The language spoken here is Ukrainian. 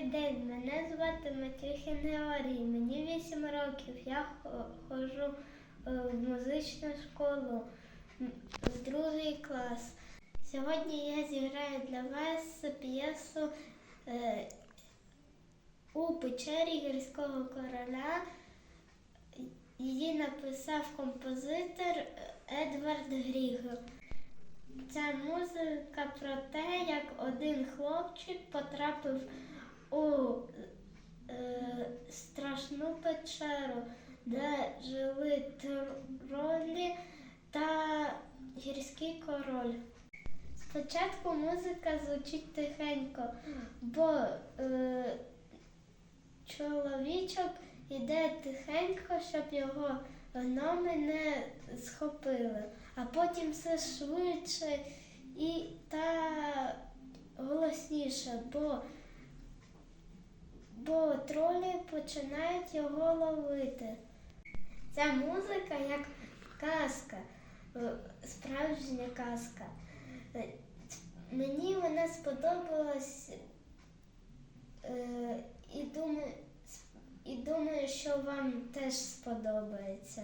Добрий день, мене звати Матюхін Георгій, мені 8 років. Я хо- ходжу е, в музичну школу в другий клас. Сьогодні я зіграю для вас п'єсу е, у печері гірського короля. Її написав композитор Едвард Гріг. Ця музика про те, як один хлопчик потрапив у е, страшну печеру, де жили тролі та гірський король. Спочатку музика звучить тихенько, бо е, чоловічок іде тихенько, щоб його гноми не схопили, а потім все швидше і та голосніше, бо, бо тролі починають його ловити. Ця музика як казка, е, справжня казка. Е, Мені вона сподобалась е, і думаю, і думаю, що вам теж сподобається.